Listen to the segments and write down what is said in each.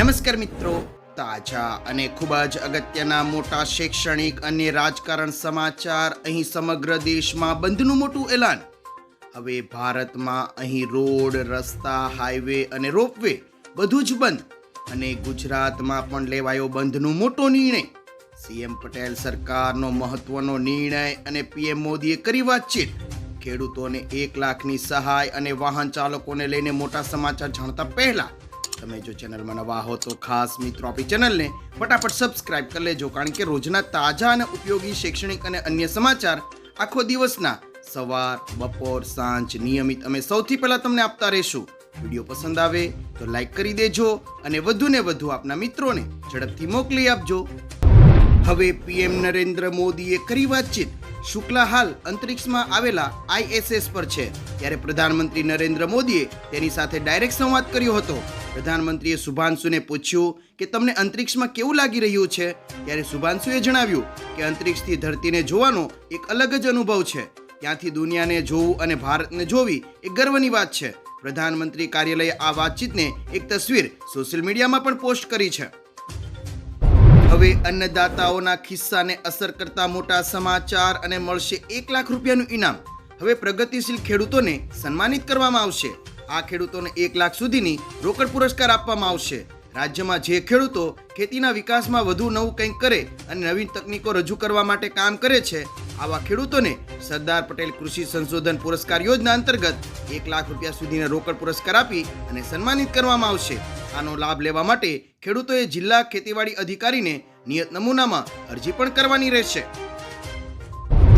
નમસ્કાર મિત્રો. તાજા અને ખૂબ જ અગત્યના મોટા શૈક્ષણિક અને રાજકારણ સમાચાર અહીં સમગ્ર દેશમાં બંધનું મોટું એલાન. હવે ભારતમાં અહીં રોડ, રસ્તા, હાઈવે અને રોપવે બધું જ બંધ અને ગુજરાતમાં પણ લેવાયો બંધનું મોટો નિર્ણય. સીએમ પટેલ સરકારનો મહત્વનો નિર્ણય અને પીએમ મોદીએ કરી વાતચીત. ખેડૂતોને એક લાખની સહાય અને વાહન ચાલકોને લઈને મોટા સમાચાર જાણતા પહેલા તમે જો ચેનલમાં નવા હો તો ખાસ મિત્રો આપણી ચેનલને ફટાફટ સબસ્ક્રાઇબ કરી લેજો, કારણ કે રોજના તાજા અને ઉપયોગી શૈક્ષણિક અને અન્ય સમાચાર આખો દિવસના સવાર, બપોર, સાંજ નિયમિત અમે સૌથી પહેલાં તમને આપતા રહીશું. વીડિયો પસંદ આવે તો લાઈક કરી દેજો અને વધુને વધુ આપના મિત્રોને ઝડપથી મોકલી આપજો. હવે પીએમ નરેન્દ્ર મોદીએ કરી વાતચીત. શુક્લા હાલ અંતરિક્ષમાં આવેલા આઈએસએસ પર છે. ત્યારે પ્રધાનમંત્રી નરેન્દ્ર મોદીએ તેની સાથે ડાયરેક્ટ સંવાદ કર્યો હતો. પ્રધાનમંત્રીએ શુભાંશુને પૂછ્યું કે તમને અંતરિક્ષમાં કેવું લાગી રહ્યું છે? ત્યારે શુભાંશુએ જણાવ્યું કે અંતરિક્ષથી ધરતીને જોવાનો એક અલગ જ અનુભવ છે. ત્યાંથી દુનિયાને જોવું અને ભારતને જોવી એ ગર્વની વાત છે. પ્રધાનમંત્રી કાર્યાલયે આ વાતચીતને એક તસવીર સોશિયલ મીડિયામાં પણ પોસ્ટ કરી છે. હવે અન્નદાતાઓના ખિસ્સાને અસર કરતા મોટા સમાચાર અને મળશે એક લાખ રૂપિયાનું ઇનામ. હવે પ્રગતિશીલ ખેડૂતોને સન્માનિત કરવામાં આવશે. આ ખેડૂતોને એક લાખ સુધીની રોકડ પુરસ્કાર આપવામાં આવશે. રાજ્યમાં જે ખેડૂતો ખેતીના વિકાસમાં વધુ નવું કંઈક કરે અને નવીન તકનીકો રજૂ કરવા માટે કામ કરે છે, આવા ખેડૂતોને સરદાર પટેલ કૃષિ સંશોધન પુરસ્કાર યોજના અંતર્ગત એક લાખ રૂપિયા સુધીના રોકડ પુરસ્કાર આપી અને સન્માનિત કરવામાં આવશે. આનો લાભ લેવા માટે ખેડૂતોએ જિલ્લા ખેતીવાડી અધિકારીને નિયત નમૂનામાં અરજી પણ કરવાની રહેશે.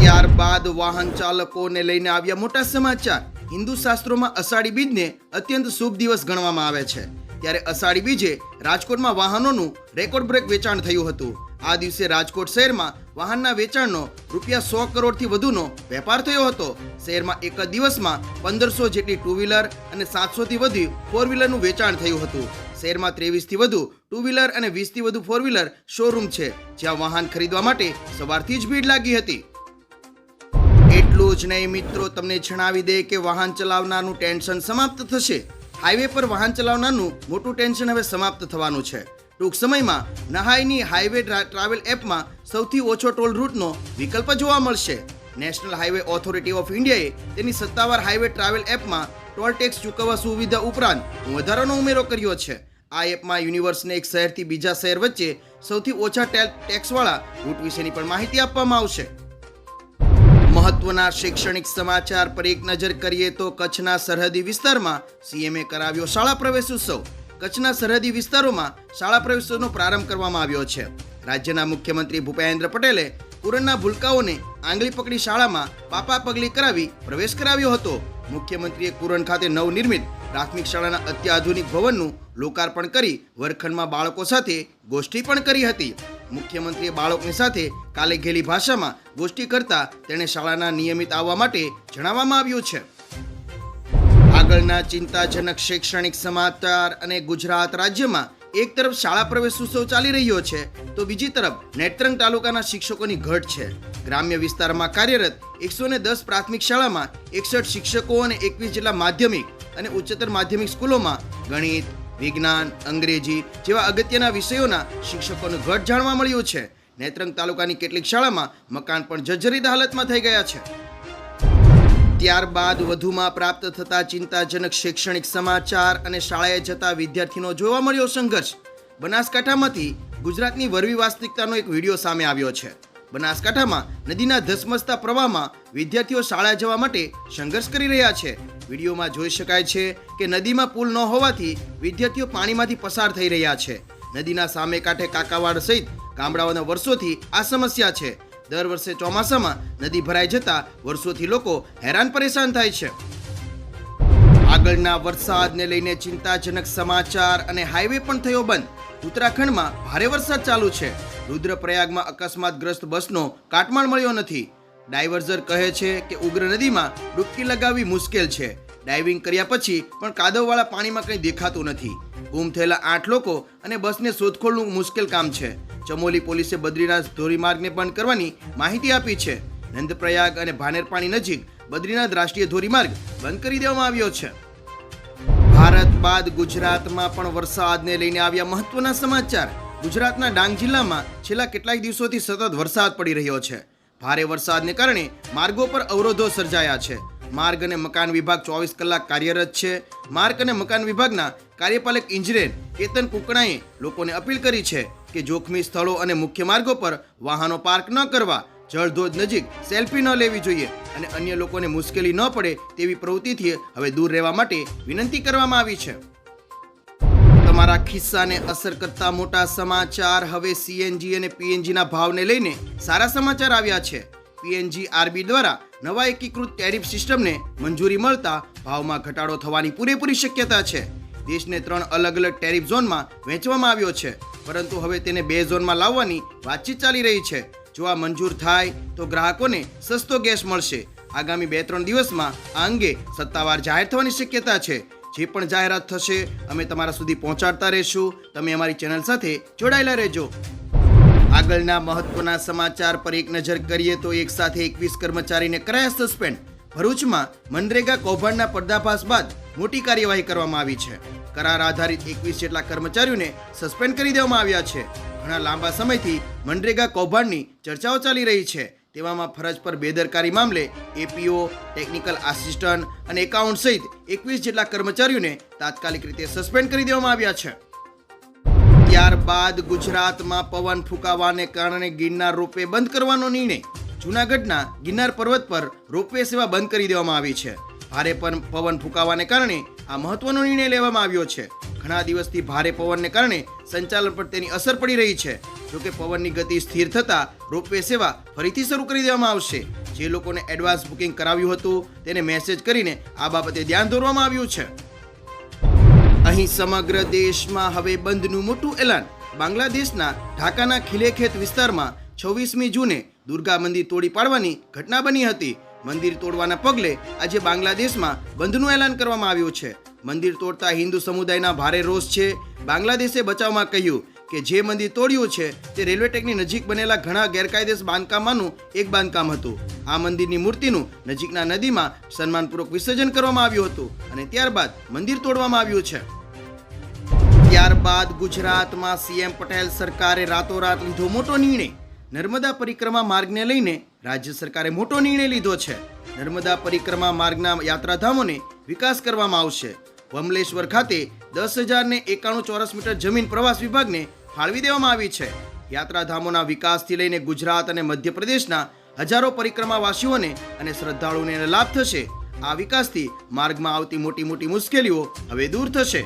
ત્યારબાદ વાહન ચાલકોને લઈને આવ્યા મોટા સમાચાર. હિન્દુ શાસ્ત્રોમાં અષાઢી બીજને અત્યંત શુભ દિવસ ગણવામાં આવે છે. ત્યારે અષાઢી બીજે રાજકોટમાં વાહનોનું રેકોર્ડ બ્રેક વેચાણ થયું હતું. આ દિવસે રાજકોટ શહેરમાં વાહનના વેચાણનો રૂપિયા સો કરોડથી વધુનો વેપાર થયો હતો. શહેરમાં એક જ દિવસમાં પંદરસો જેટલી ટુ વ્હીલર અને સાતસોથી વધુ ફોર વ્હીલરનું વેચાણ થયું હતું. શહેરમાં ત્રેવીસથી વધુ ટુ વ્હીલર અને વીસથી વધુ ફોર વ્હીલર શોરૂમ છે, જ્યાં વાહન ખરીદવા માટે સવારથી જ ભીડ લાગી હતી. એટલું જ નહીં મિત્રો, તમને જણાવી દે કે વાહન ચલાવનારનું ટેન્શન સમાપ્ત થશે. હાઈવે પર વાહન ચલાવનારનું મોટું ટેન્શન હવે સમાપ્ત થવાનું છે. ટૂંક સમયમાં નહાઈની હાઈવે ટ્રાવેલ એપમાં સૌથી ઓછો ટોલ રૂટનો વિકલ્પ જોવા મળશે. નેશનલ હાઈવે ઓથોરિટી ઓફ ઇન્ડિયાએ તેની સત્તાવાર હાઈવે ટ્રાવેલ એપમાં ટોલ ટેક્સ ચૂકવવા સુવિધા ઉપરાંત વધારાનો ઉમેરો કર્યો છે. આ એપમાં યુનિવર્સને એક શહેરથી બીજા શહેર વચ્ચે સૌથી ઓછા ટેક્સવાળા રૂટ વિશેની પણ માહિતી આપવામાં આવશે. મહત્વના શૈક્ષણિક સમાચાર પર એક નજર કરીએ તો કચ્છના સરહદી વિસ્તારમાં સીએમએ કરાવ્યો શાળા પ્રવેશ ઉત્સવ. કચ્છના સરહદી વિસ્તારોમાં શાળા પ્રવેશનો પ્રારંભ કરવામાં આવ્યો છે. રાજ્યના મુખ્યમંત્રી ભૂપેન્દ્ર પટેલે કુરણના ભૂલકાઓને આંગળી પકડી શાળામાં પાપા પગલી કરાવી પ્રવેશ કરાવ્યો હતો. મુખ્યમંત્રીએ કુરણ ખાતે નવનિર્મિત પ્રાથમિક શાળાના અત્યાધુનિક ભવનનું લોકાર્પણ કરી વર્ગખંડમાં બાળકો સાથે ગોષ્ઠી પણ કરી હતી. મુખ્યમંત્રીએ બાળકની સાથે કાલે ઘેલી ભાષામાં ગોષ્ઠી કરતા તેણે શાળાના નિયમિત આવવા માટે જણાવવામાં આવ્યું છે. આગળના ચિંતાજનક શૈક્ષણિક સમાચાર અને ગુજરાત રાજ્યમાં એક તરફ શાળા પ્રવેશ ઉત્સવ ચાલી રહ્યો છે, તો બીજી તરફ નેત્રંગ તાલુકાના શિક્ષકોની ઘટ છે. ગ્રામ્ય વિસ્તારમાં કાર્યરત એકસો દસ પ્રાથમિક શાળામાં એકસઠ શિક્ષકો અને એકવીસ જેટલા માધ્યમિક અને ઉચ્ચતર માધ્યમિક સ્કૂલોમાં ગણિત, વિજ્ઞાન, અંગ્રેજી જેવા અગત્યના વિષયોના શિક્ષકોનું ઘટ જાણવા મળ્યું છે. નેત્રંગ તાલુકાની કેટલીક શાળામાં મકાન પણ જર્જરિત હાલતમાં થઈ ગયા છે. ત્યારબાદ વધુમાં પ્રાપ્ત થતા ચિંતાજનક શૈક્ષણિક સમાચાર અને શાળાએ જતા વિદ્યાર્થીનો જોવા મળ્યો સંઘર્ષ. બનાસકાંઠામાંથી ગુજરાતની વરવી વાસ્તવિકતાનો એક વીડિયો સામે આવ્યો છે. બનાસકાંઠામાં નદીના ધસમસતા પ્રવાહમાં વિદ્યાર્થીઓ શાળા જવા માટે સંઘર્ષ કરી રહ્યા છે. વિડીયોમાં જોઈ શકાય છે કે નદીમાં પુલ ન હોવાથી વિદ્યાર્થીઓ પાણીમાંથી પસાર થઈ રહ્યા છે. નદીના સામે કાંઠે કાકાવાડ સહિત ગામડાઓના વર્ષોથી આ સમસ્યા છે. દર વર્ષે ચોમાસામાં નદી ભરાઈ જતા વર્ષોથી લોકો હેરાન પરેશાન થાય છે. આગળના વરસાદને લઈને ચિંતાજનક સમાચાર અને હાઈવે પણ થયો બંધ. ઉત્તરાખંડમાં ભારે વરસાદ ચાલુ છે. રુદ્રપ્રયાગમાં અકસ્માતગ્રસ્ત બસનો કાટમાળ મળ્યો નથી. ડાયવર્ઝર કહે છે કે ઉગ્ર નદીમાં ડૂબકી લગાવવી મુશ્કેલ છે. ડાઇવિંગ કર્યા પછી પણ કાદવવાળા પાણીમાં કંઈ દેખાતું નથી. ગુમ થયેલા આઠ લોકો અને બસને શોધખોળનું મુશ્કેલ કામ છે. ચમોલી પોલીસે બદ્રીનાથ ધોરીમાર્ગને બંધ કરવાની માહિતી આપી છે. નંદપ્રયાગ અને ભાનેરપાણી નજીક બદ્રીનાથ રાષ્ટ્રીય ધોરીમાર્ગ બંધ કરી દેવામાં આવ્યો છે. ત્યારબાદ ગુજરાતમાં પણ વરસાદને લઈને આવ્યા મહત્વના સમાચાર. ગુજરાતના ડાંગ જિલ્લામાં છેલ્લા કેટલાક દિવસોથી સતત વરસાદ પડી રહ્યો છે. ભારે વરસાદને કારણે માર્ગો પર અવરોધો સર્જાયા છે. માર્ગ અને મકાન વિભાગ ચોવીસ કલાક કાર્યરત છે. માર્ગ અને મકાન વિભાગના કાર્યપાલક ઇજનેર કેતન કુકણાએ લોકોને અપીલ કરી છે કે જોખમી સ્થળો અને મુખ્ય માર્ગો પર વાહનો પાર્ક ન કરવા જળધોધ નજીક સેલ્ફી ન લેવી જોઈએ અને અન્ય લોકોને મુશ્કેલી ન પડે તેવી પ્રવૃત્તિથી હવે દૂર રહેવા માટે વિનંતી કરવામાં આવી છે. તમારા ખિસ્સાને અસર કરતા મોટા સમાચાર હવે સીએનજી અને પીએનજીના ભાવને લઈને સારા સમાચાર આવ્યા છે. પીએનજી આરબી દ્વારા નવા એકીકૃત ટેરિફ સિસ્ટમને મંજૂરી મળતા ભાવમાં ઘટાડો થવાની પૂરેપૂરી શક્યતા છે. દેશને ત્રણ અલગ અલગ ટેરિફ ઝોનમાં વહેંચવામાં આવ્યો છે. પરંતુ હવે તેને બે ઝોનમાં લાવવાની વાતચીત ચાલી રહી છે. જો આ મંજૂર થાય તો ગ્રાહકોને સસ્તો ગેસ મળશે. આગામી બે ત્રણ દિવસમાં આ અંગે સત્તાવાર જાહેર થવાની શક્યતા છે. જે પણ જાહેરાત થશે, અમે તમારા સુધી પહોંચાડતા રહીશું. તમે અમારી ચેનલ સાથે જોડાયેલા રહેજો. આગળના મહત્વના સમાચાર પર એક નજર કરીએ તો એક સાથે એકવીસ કર્મચારીને કરાયા સસ્પેન્ડ. ભરૂચમાં મનરેગા કૌભાંડના પર્દાફાશ બાદ મોટી કાર્યવાહી કરવામાં આવી છે. કરાર આધારિત એકવીસ જેટલા કર્મચારીઓને સસ્પેન્ડ કરી દેવામાં આવ્યા છે. ઘણા લાંબા સમયથી મનરેગા કૌભાંડની ચર્ચાઓ ચાલી રહી છે. તેવામાં ફરજ પર બેદરકારી મામલે એપીઓ, ટેકનિકલ આસિસ્ટન્ટ અને એકાઉન્ટ સહિત એકવીસ જેટલા કર્મચારીઓને તાત્કાલિક રીતે સસ્પેન્ડ કરી દેવામાં આવ્યા છે. ત્યારબાદ ગુજરાતમાં પવન ફૂંકાવાને કારણે ગિરનાર રોપવે બંધ કરવાનો નિર્ણય. જૂનાગઢના ગિરનાર પર્વત પર રોપવે સેવા બંધ કરી દેવામાં આવી છે. ભારે પવન ફૂંકાવાને કારણે આ મહત્વનો નિર્ણય લેવામાં આવ્યો છે. ઘણા દિવસથી ભારે પવનને કારણે સંચાલન પર તેની અસર પડી રહી છે. જોકે પવનની ગતિ સ્થિર થતાં રોપવે સેવા ફરીથી શરૂ કરી દેવામાં આવશે. જે લોકોને એડવાન્સ બુકિંગ કરાવ્યું હતું, તેને મેસેજ કરીને આ બાબતે ધ્યાન દોરવામાં આવ્યું છે. અહીં સમગ્ર દેશમાં હવે બંધનું મોટું એલાન. બાંગ્લાદેશના ઢાકાના ખિલેખેત વિસ્તારમાં છવ્વીસમી જૂને દુર્ગા મંદિર તોડી પાડવાની ઘટના બની હતી. મંદિર તોડવાના પગલે આજે બાંગ્લાદેશમાં બંધનું એલાન કરવામાં આવ્યું છે. મંદિર તોડતા હિન્દુ સમુદાયના ભારે રોષ છે. બાંગ્લાદેશે બચાવમાં કહ્યું કે જે મંદિર તોડ્યું છે તે રેલવે ટ્રેકની નજીક બનેલા ઘણા ગેરકાયદેસ બાંધકામમાંનું એક બાંધકામ હતું. આ મંદિરની મૂર્તિનું નજીકના નદીમાં સન્માનપૂર્વક વિસર્જન કરવામાં આવ્યું હતું અને ત્યારબાદ મંદિર તોડવામાં આવ્યું છે. ત્યારબાદ ગુજરાતમાં સીએમ પટેલ સરકારે રાતોરાત લીધો મોટો નિર્ણય. નર્મદા પરિક્રમા માર્ગને લઈને રાજ્ય સરકારે મોટો નિર્ણય લીધો છે. નર્મદા પરિક્રમા માર્ગના યાત્રાધામોને વિકાસ કરવામાં આવશે. વમલેશ્વર ખાતે દસ હજાર ને એકાણું ચોરસ મીટર જમીન પ્રવાસ વિભાગને ફાળવી દેવામાં આવી છે. યાત્રાધામોના વિકાસથી લઈને ગુજરાત અને મધ્યપ્રદેશના હજારો પરિક્રમાવાસીઓને અને શ્રદ્ધાળુઓને લાભ થશે. આ વિકાસથી માર્ગમાં આવતી મોટી મોટી મુશ્કેલીઓ હવે દૂર થશે.